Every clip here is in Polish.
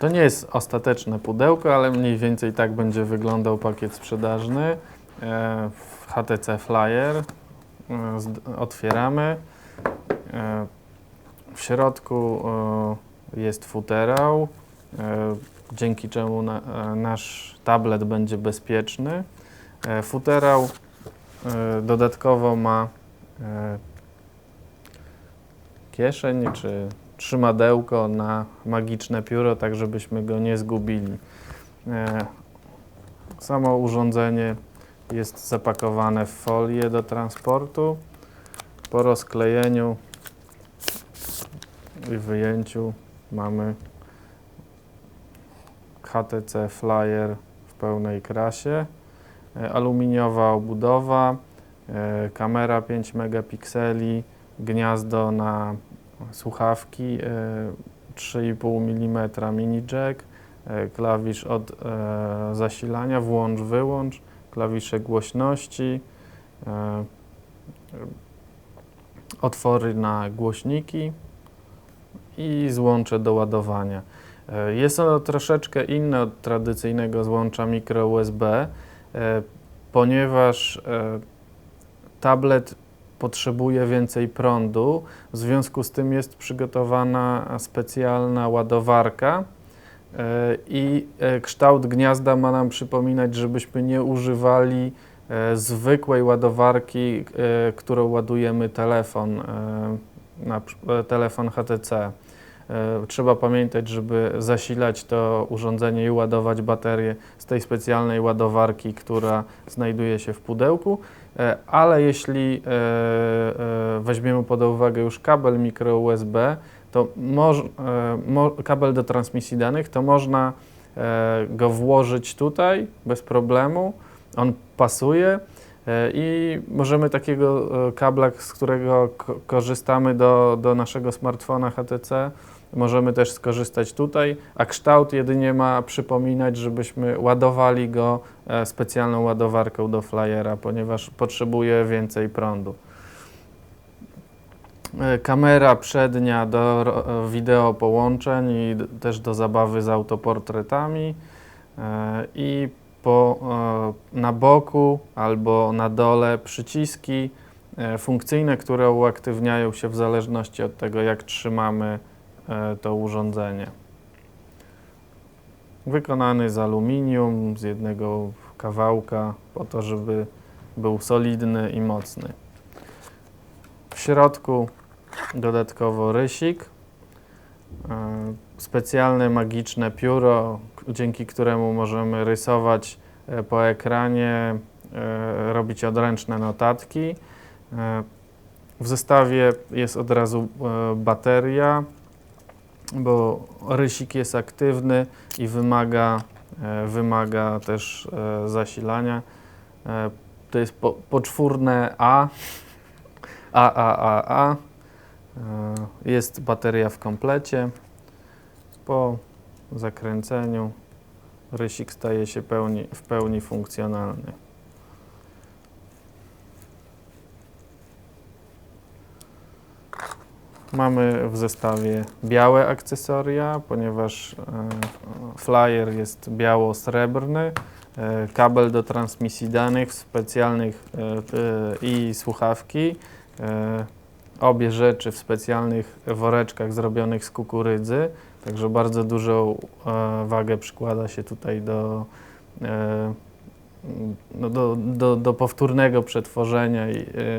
To nie jest ostateczne pudełko, ale mniej więcej tak będzie wyglądał pakiet sprzedażny. E, w HTC Flyer e, otwieramy. E, w środku jest futerał, dzięki czemu na, nasz tablet będzie bezpieczny. E, futerał e, dodatkowo ma e, kieszeń czy trzymadełko na magiczne pióro, tak żebyśmy go nie zgubili. Samo urządzenie jest zapakowane w folię do transportu. Po rozklejeniu i wyjęciu mamy HTC Flyer w pełnej krasie. E, Aluminiowa obudowa, e, kamera 5 megapikseli, gniazdo na słuchawki e, 3,5 mm mini jack, e, klawisz od e, zasilania, włącz, wyłącz, klawisze głośności, e, otwory na głośniki i złącze do ładowania. E, Jest ono troszeczkę inne od tradycyjnego złącza mikro USB, e, ponieważ e, tablet potrzebuje więcej prądu, w związku z tym jest przygotowana specjalna ładowarka e, i e, kształt gniazda ma nam przypominać, żebyśmy nie używali e, zwykłej ładowarki, e, którą ładujemy telefon, e, na, e, telefon HTC. E, Trzeba pamiętać, żeby zasilać to urządzenie i ładować baterię z tej specjalnej ładowarki, która znajduje się w pudełku. E, Ale jeśli e, weźmiemy pod uwagę już kabel mikro USB, to kabel do transmisji danych, to można go włożyć tutaj bez problemu. On pasuje i możemy takiego kabla, z którego ko- korzystamy do, do naszego smartfona HTC, możemy też skorzystać tutaj, a kształt jedynie ma przypominać, żebyśmy ładowali go e, specjalną ładowarką do flyera, ponieważ potrzebuje więcej prądu. E, Kamera przednia do e, wideo połączeń i też do zabawy z autoportretami i po, na boku albo na dole przyciski funkcyjne, które uaktywniają się w zależności od tego, jak trzymamy to urządzenie. Wykonany z aluminium, z jednego kawałka, po to, żeby był solidny i mocny. W środku dodatkowo rysik, e, specjalne magiczne pióro, dzięki któremu możemy rysować e, po ekranie, e, robić odręczne notatki. E, W zestawie jest od razu e, bateria, bo rysik jest aktywny i wymaga, e, wymaga też e, zasilania. E, To jest po, poczwórne A, A, A, A, A. Jest bateria w komplecie. Po zakręceniu rysik staje się pełni, w pełni funkcjonalny. Mamy w zestawie białe akcesoria, ponieważ e, flyer jest biało-srebrny. E, kabel do transmisji danych specjalnych e, i słuchawki. Obie rzeczy w specjalnych woreczkach zrobionych z kukurydzy, także bardzo dużą wagę przykłada się tutaj do, no do, do, do powtórnego przetworzenia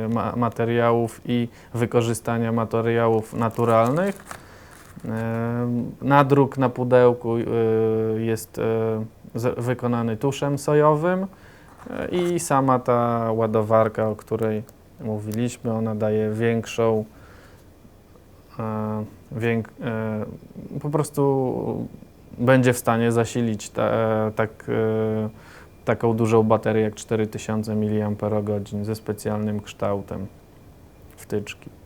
ma, materiałów i wykorzystania materiałów naturalnych. E, Nadruk na pudełku e, jest e, wykonany tuszem sojowym e, i sama ta ładowarka, o której mówiliśmy, ona daje większą, po prostu będzie w stanie zasilić ta, tak, taką dużą baterię jak 4000 mAh ze specjalnym kształtem wtyczki.